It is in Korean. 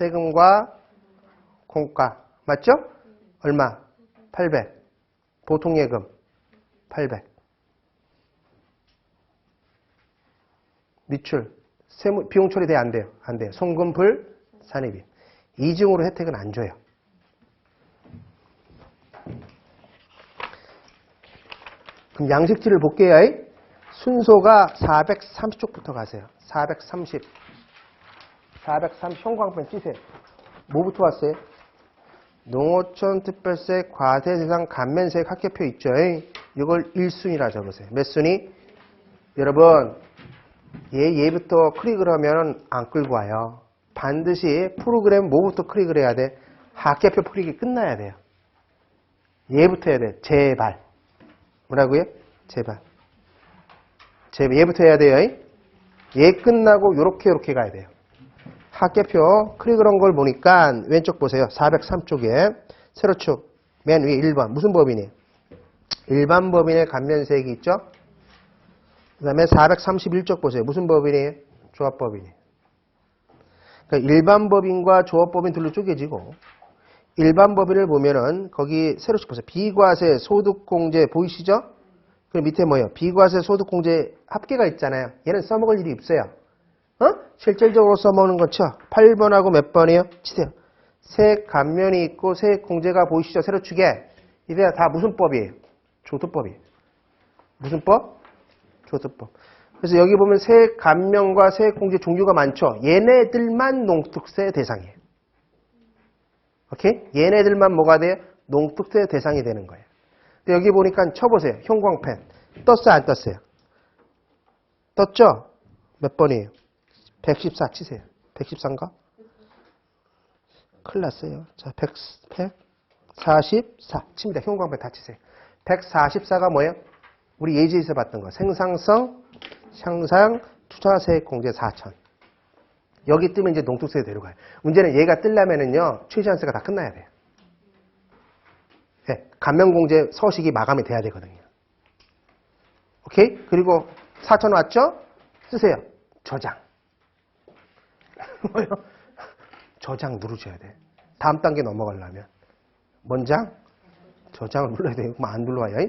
세금과 공가. 맞죠? 얼마? 800. 보통 예금 800. 미출. 세무, 비용 처리돼 안 돼요. 안 돼요. 송금 불 산입입. 이중으로 혜택은 안 줘요. 그럼 양식지를 볼게요. 순서가 430쪽부터 가세요. 430. 430 형광펜 찌세요. 뭐부터 왔어요? 농어촌 특별세 과세 대상 감면세 학계표 있죠? 이걸 1순위라 적으세요. 몇 순위? 여러분, 얘, 얘부터 클릭을 하면 안 끌고 와요. 반드시 프로그램 뭐부터 클릭을 해야 돼? 학계표 클릭이 끝나야 돼요. 얘부터 해야 돼. 제발. 뭐라고요? 제발. 제발. 얘부터 해야 돼요. 얘 끝나고 요렇게 요렇게 가야 돼요. 학계표 클릭을 한 걸 보니까 왼쪽 보세요. 403쪽에 세로축 맨 위에 1번. 무슨 법인이? 일반 법인의 감면세액이 있죠? 그 다음에 431쪽 보세요. 무슨 법인이에요? 조합법인이. 그러니까 일반 법인과 조합법인 둘로 쪼개지고 일반 법인을 보면은 거기 세로씩 보세요. 비과세 소득공제 보이시죠? 그 밑에 뭐예요? 비과세 소득공제 합계가 있잖아요. 얘는 써먹을 일이 없어요. 어? 실질적으로 써먹는 거 쳐. 8번하고 몇 번이에요? 치세요. 세액 감면이 있고 세액 공제가 보이시죠? 세로 축에. 이래야 다 무슨 법이에요? 조도법이에요. 무슨 법? 조도법. 그래서 여기 보면 세액 감면과 세액 공제 종류가 많죠. 얘네들만 농특세 대상이에요. 오케이? 얘네들만 뭐가 돼요? 농특세 대상이 되는 거예요. 여기 보니까 쳐보세요. 형광펜. 떴어요? 안 떴어요? 떴죠? 몇 번이에요? 114 치세요. 114인가? 큰일 났어요. 자, 100, 144 칩니다. 형광펜 다 치세요. 144가 뭐예요? 우리 예지에서 봤던 거. 생산성, 향상, 투자세액 공제 4천. 여기 뜨면 이제 농특세 데려가요. 문제는 얘가 뜨려면은요, 최저한세가 다 끝나야 돼요. 예, 감면공제 서식이 마감이 돼야 되거든요. 오케이? 그리고 4천 왔죠? 쓰세요. 저장. 뭐요? 저장 누르셔야 돼. 다음 단계 넘어가려면. 뭔 장? 저장을 눌러야 돼요. 그럼 안 눌러와요.